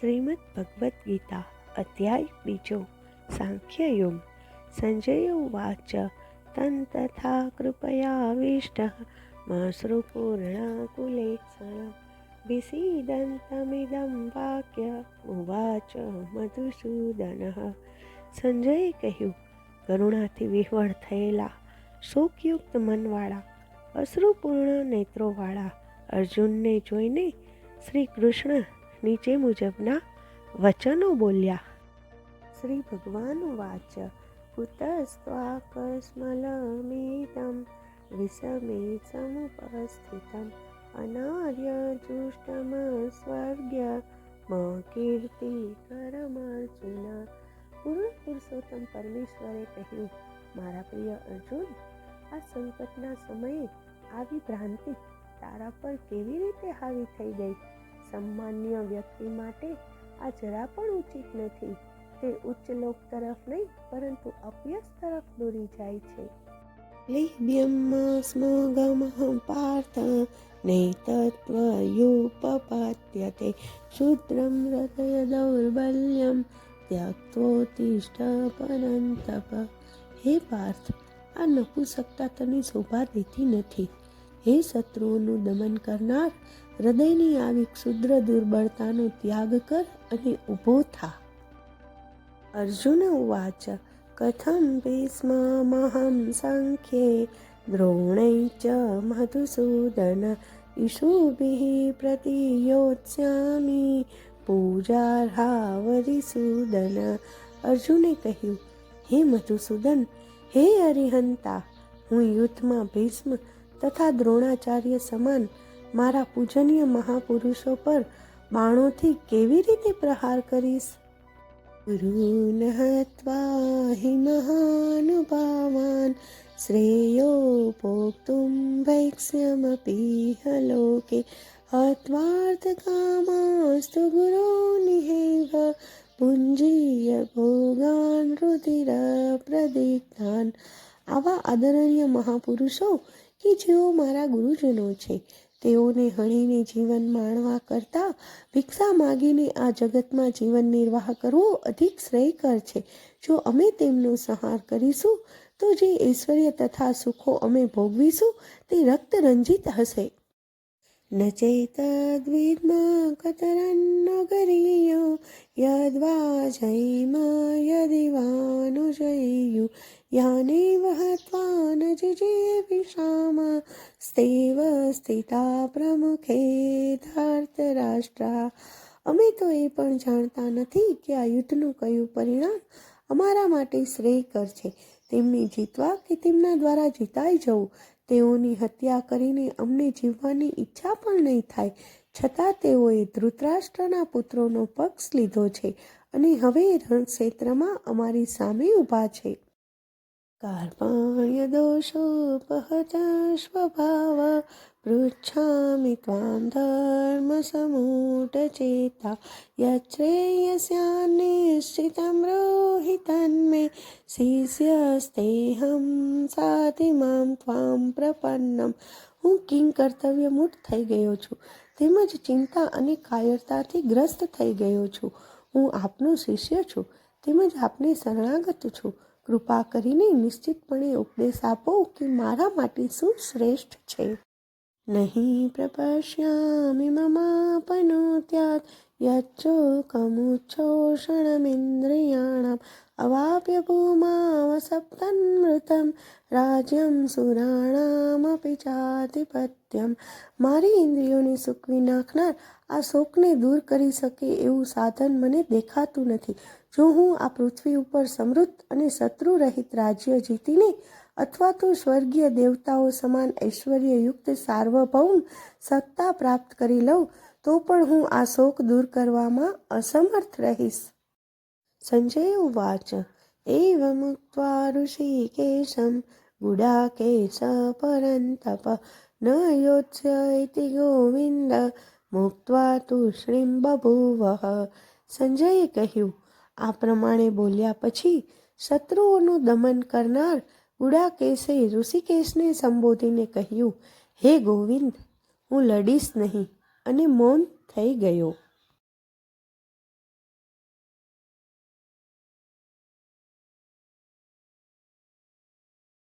શ્રીમદ ભગવદ્ ગીતા, અધ્યાય બીજો, સાંખ્ય યોગ. સંજય વાચ તન તથા કૃપયાવિષ્ટ મશ્રુપૂર્ણાકુલેક્ષણ વિસીદંતમિદં વાક્ય ઉવાચ મધુસૂદન. સંજયે કહ્યું, કરુણાથી વિહવળ થયેલા શોકયુક્ત મનવાળા, અશ્રુપૂર્ણ નેત્રોવાળા અર્જુનને જોઈને શ્રી કૃષ્ણ નીચે મુજબના વચનો બોલ્યા. શ્રી ભગવાન વાચ કુતસ્વાકસ્મલમિતમ વિષમે સમુપસ્થિતમ, અનાર્ય જુષ્ટમ સ્વર્ગ્ય, મ કીર્તિ કરમર્જુન પૂર્ણ પુરુષોત્તમ પરમેશ્વરે કહ્યું, મારા પ્રિય અર્જુન, આ સંકટના સમયે આવી ભ્રાંતિ તારા પર કેવી રીતે હાવી થઈ ગઈ? સામાન્ય વ્યક્તિ માટે આ જરા પણ ઉચિત નથી. તે ઉચ્ચ લોક તરફ નહીં, પરંતુ અપયસ તરફ દોરી જાય છે. લેબ્યમસ્મગમહં પાર્થ નૈતત્વયુપપાદ્યતે શુદ્રમ હૃદય દૌર્બલ્યમ ત્યક્તોતિષ્ઠ પરંતપ હે પાર્થ, આ નપુસકતા તને શોભા દેતી નથી. હે શત્રુઓનું દમન કરનાર, હૃદયની આવી ક્ષુદ્ર દુર્બળતાનો ત્યાગ કર અને ઊભો થા. અર્જુન ઉવાચ, કથમ ભીષ્મમહં સંખ્યે દ્રોણૈ ચ મધુસૂદન, ઈશુભિः પ્રતિયોત્સ્યામિ પૂજાર્હાવરિસૂદન અર્જુને કહ્યું, હે મધુસૂદન, હે અરિહંતા, હું યુદ્ધમાં ભીષ્મ તથા દ્રોણાચાર્ય સમાન મારા પૂજનીય મહાપુરુષો પર બાણોથી કેવી રીતે પ્રહાર કરીશ? ગુરુન હત્વા હિ મહાનુભાવાન, શ્રેયો ભોક્તુમ વૈક્ષ્યમપીહ લોકે હત્વાર્થકામાસ્તુ ગુરોનિહેવ પુંજીય ભોગાન રુધિર પ્રદીપ્તાન. આવા આદરણીય મહાપુરુષો કે જેઓ મારા ગુરુજનો છે, તેઓને હણીને જીવન માણવા કરતાં ભિક્ષા માગીને આ જગતમાં જીવન નિર્વાહ કરવો અધિક શ્રેયકર છે. જો અમે તેમનો સંહાર કરીશું, તો જે ઐશ્વર્ય તથા સુખો અમે ભોગવીશું, તે રક્ત રંજિત હશે ન ચેતદ્વિદ્મા કતરન્નગરીયો યદ્વા જૈમ યદિવાનુજયુ યાનેવ હત્વા ન જીજીવિષામ સ્તેવ સ્થિતા પ્રમુખે ધર્તરાષ્ટ્રા અમે તો એ પણ જાણતા નથી કે આ યુદ્ધનું કયું પરિણામ અમારા માટે શ્રેયકર છે. તેમને જીતવા કે તેમના દ્વારા જીતાઈ જવું તેઓની હત્યા કરીને અમને જીવવાની ઈચ્છા પણ નહીં થાય. છતાં તેઓએ ધૃતરાષ્ટ્રના પુત્રોનો પક્ષ લીધો છે અને હવે રણક્ષેત્રમાં અમારી સામે ઊભા છે. કાર્પાણ્ય દોષોપહત સ્વભાવ, પૃચ્છામિ ત્વાં ધર્મ સમૂઢચેતા યચ્છ્રેયસ્યાનિશ્ચિतं નિશ્ચિતમ તન્મે શિષ્યસ્તેહં સાધિ ત્વામ ત્વાં પ્રપન્નમ હું કિંગ કર્તવ્ય મૂઢ થઈ ગયો છું, તેમજ ચિંતા અને કાયરતાથી ગ્રસ્ત થઈ ગયો છું. હું આપનો શિષ્ય છું, તેમજ આપને શરણાગત છું. કૃપા કરીને નિશ્ચિતપણે ઉપદેશ આપો કે મારા માટે શું શ્રેષ્ઠ છે? નહીં प्रपश्यामि મમાપનો यच्चोकमुच्छोषणमिन्द्रियाणाम् अवाप्य ભૂમાવસપ્તન્મૃતમ રાજ્યમ સુરાણામપી ચાધિપત્યમ મારી ઇન્દ્રિયોને સૂકવી નાખનાર આ શોકને દૂર કરી શકે એવું સાધન મને દેખાતું નથી। જો હું આ પૃથ્વી ઉપર સમૃદ્ધ અને શત્રુ રહિત રાજ્ય જીતીને અથવા તો સ્વર્ગીય દેવતાઓ સમાન ઐશ્વર્યયુક્ત સાર્વભૌમ સત્તા પ્રાપ્ત કરી લઉં, તો પણ હું આ શોક દૂર કરવામાં અસમર્થ રહીશ. સંજય ઉવાચ એવમુક્ત્વા ગુડા ગુડાકેશ પરંતપ ન યોત્સ્ય ઇતિ ગોવિંદ મુક્ત્વા તુષ્ણીમ બભૂવઃ. સંજયે કહ્યું, આ પ્રમાણે બોલ્યા પછી શત્રુઓનું દમન કરનાર ગુડાકેશે ઋષિકેશને સંબોધીને કહ્યું હે ગોવિંદ હું લડીશ નહીં. અને મૌન થઈ ગયો.